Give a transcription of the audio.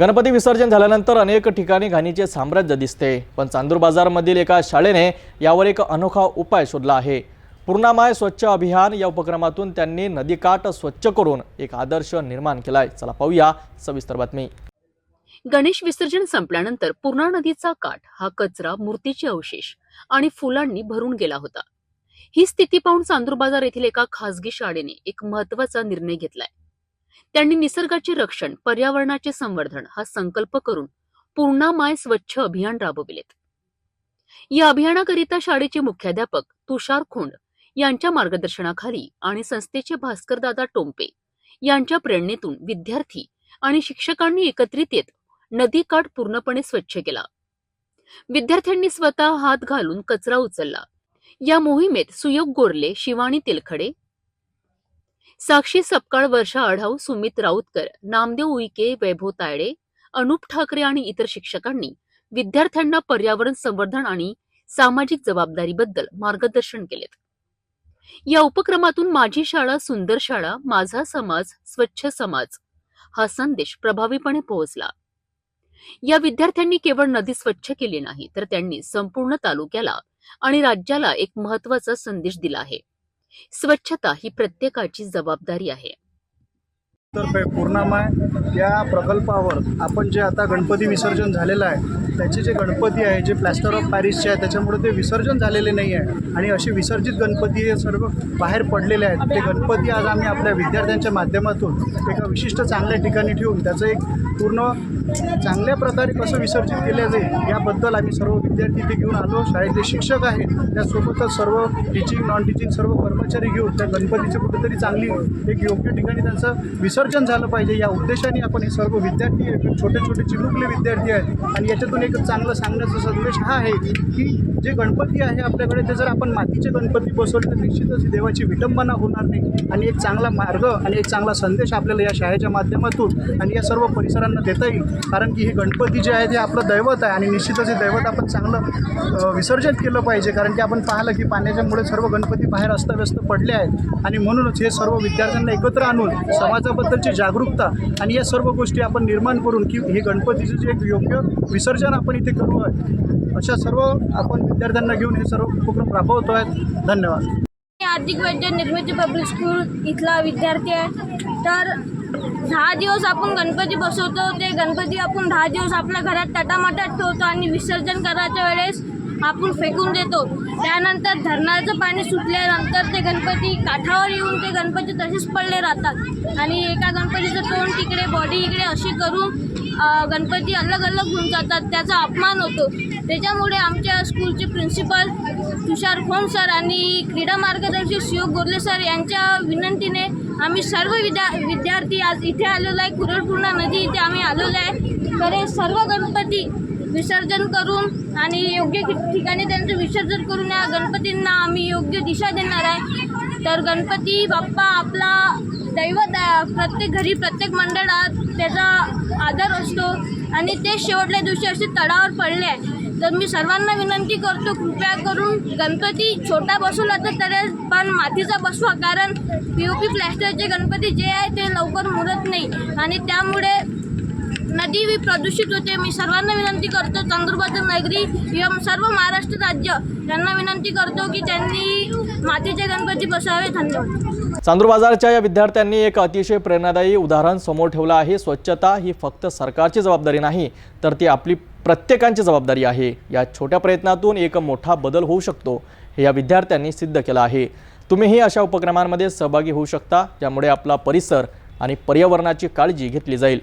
गणपती विसर्जन झाल्यानंतर अनेक ठिकाणी घाणीचे साम्राज्य दिसते. पण चांदूर बाजारमधील एका शाळेने यावर एक अनोखा उपाय शोधला आहे. पूर्णामाय स्वच्छ अभियान या उपक्रमातून त्यांनी नदीकाठ स्वच्छ करून एक आदर्श निर्माण केलाय. चला पाहूया सविस्तर बातमी. गणेश विसर्जन संपल्यानंतर पूर्णा नदीचा काठ हा कचरा मूर्तीचे अवशेष आणि फुलांनी भरून गेला होता. ही स्थिती पाहून चांदूर बाजार येथील एका खासगी शाळेने एक महत्त्वाचा निर्णय घेतलाय. त्यांनी निसर्गाचे रक्षण पर्यावरणाचे संवर्धन हा संकल्प करून पूर्णा माय स्वच्छ अभियान राबविलेत. या अभियानाकरिता शाळेचे मुख्याध्यापक तुषार खोंड यांच्या मार्गदर्शनाखाली आणि संस्थेचे भास्करदादा टोंपे यांच्या प्रेरणेतून विद्यार्थी आणि शिक्षकांनी एकत्रित येत नदीकाठ पूर्णपणे स्वच्छ केला. विद्यार्थ्यांनी स्वतः हात घालून कचरा उचलला. या मोहिमेत सुयोग गोरले शिवानी तेलखडे साक्षी सपकाळ वर्षा आढाव सुमित राऊतकर नामदेव उईके वैभव तायडे अनुप ठाकरे आणि इतर शिक्षकांनी विद्यार्थ्यांना पर्यावरण संवर्धन आणि सामाजिक जबाबदारीबद्दल मार्गदर्शन केलेत. या उपक्रमातून माझी शाळा सुंदर शाळा माझा समाज स्वच्छ समाज हा संदेश प्रभावीपणे पोहोचला. या विद्यार्थ्यांनी केवळ नदी स्वच्छ केली नाही तर त्यांनी संपूर्ण तालुक्याला आणि राज्याला एक महत्त्वाचा संदेश दिला आहे. स्वच्छता ही प्रत्येकाची जबाबदारी आहे. तर्फे पूर्णामाय या प्रकल्पावर आपण जे आता गणपती विसर्जन झालेलं आहे त्याचे जे गणपती आहे जे प्लॅस्टर ऑफ पॅरिसचे आहे त्याच्यामुळे ते विसर्जन झालेले नाही आहे. आणि असे विसर्जित गणपती हे सर्व बाहेर पडलेले आहेत. ते गणपती आज आम्ही आपल्या विद्यार्थ्यांच्या माध्यमातून एका विशिष्ट चांगल्या ठिकाणी ठेवून त्याचं एक पूर्ण चांगल्या प्रकारे कसं विसर्जित केलं जाईल याबद्दल आम्ही सर्व विद्यार्थी ते घेऊन आलो. शाळेतले शिक्षक आहेत त्यासोबतच सर्व टीचिंग नॉन टीचिंग सर्व कर्मचारी घेऊन त्या गणपतीचे कुठेतरी चांगली एक योग्य ठिकाणी त्यांचं विसर्जन विसर्जन झालं पाहिजे. या उद्देशाने आपण हे सर्व विद्यार्थी आहेत, छोटे छोटे चिमुकले विद्यार्थी आहेत. आणि याच्यातून एक चांगलं सांगण्याचा संदेश हा आहे की जे गणपती आहे आपल्याकडे ते जर आपण मातीचे गणपती बसवले तर निश्चितच देवाची विटंबना होणार नाही. आणि एक चांगला मार्ग आणि एक चांगला संदेश आपल्याला या शाळेच्या माध्यमातून आणि या सर्व परिसरांना देता येईल. कारण की हे गणपती जे आहे ते आपलं दैवत आहे. आणि निश्चितच हे दैवत आपण चांगलं विसर्जन केलं पाहिजे. कारण की आपण पाहिलं की पाण्याच्यामुळे सर्व गणपती बाहेर अस्ताव्यस्त पडले आहेत. आणि म्हणूनच हे सर्व विद्यार्थ्यांना एकत्र आणून समाजाबद्दलची जागरूकता आणि या सर्व गोष्टी आपण निर्माण करून की हे गणपतीचं जे एक योग्य विसर्जन आपण इथे करू आहे अशा सर्व आपण विद्यार्थ्यांना घेऊन हे सर्व उपक्रम राबवतो आहेत धन्यवाद. मी आर्थिक वैद्य निर्मिती पब्लिक स्कूल इथला विद्यार्थी आहे. तर दहा दिवस आपण गणपती बसवतो ते गणपती आपण दहा दिवस आपल्या घरात टाटामाटात ठेवतो आणि विसर्जन करायच्या वेळेस आपण फेकून देतो. त्यानंतर धरणाचं पाणी सुटल्यानंतर ते गणपती काठावर येऊन ते गणपती तसेच पडले राहतात. आणि एका गणपतीचं तोंड तिकडे बॉडी इकडे अशी करून गणपती अलग अलग होऊन जातात. त्याचा अपमान होतो. त्याच्यामुळे आमच्या स्कूलचे प्रिन्सिपल तुषार खोम सर आणि क्रीडा मार्गदर्शक शिव गोरले सर यांच्या विनंतीने आम्ही सर्व विद्या विद्यार्थी आज इथे आलेलो आहे. कुरळपूर्णा नदी इथे आम्ही आलेलो आहे. तर हे सर्व गणपती विसर्जन करून आणि योग्य ठिकाणी त्यांचं विसर्जन करून या गणपतींना आम्ही योग्य दिशा देणार आहे. तर गणपती बाप्पा आपला दैवत आहे. प्रत्येक घरी प्रत्येक मंडळात त्याचा आदर असतो आणि ते शेवटल्या दिवशी असे तळावर पडले आहे तर मी सर्वांना विनंती करतो कृपया करून गणपती छोटा बसवला तर तरी पण मातीचा बसवा. कारण पी ओ पी प्लॅस्टरचे गणपती जे आहे ते लवकर मुरत नाही. आणि त्यामुळे नदी प्रदूषित होते. मी सर्वांना विनंती करतो चांदूरबाजार नगरी एवं सर्व महाराष्ट्र राज्य यांना विनंती करतो की त्यांनी मातीचे गणपती बसावे. धन्यवाद. चांदूर बाजारच्या या विद्यार्थ्यांनी एक अतिशय प्रेरणादायी उदाहरण समोर ठेवलं आहे. स्वच्छता ही फक्त सरकारची जबाबदारी नाही तर ती आपली प्रत्येकांची जबाबदारी आहे. या छोट्या प्रयत्नातून एक मोठा बदल होऊ शकतो हे या विद्यार्थ्यांनी सिद्ध केलं आहे. तुम्हीही अशा उपक्रमांमध्ये सहभागी होऊ शकता ज्यामुळे आपला परिसर आणि पर्यावरणाची काळजी घेतली जाईल.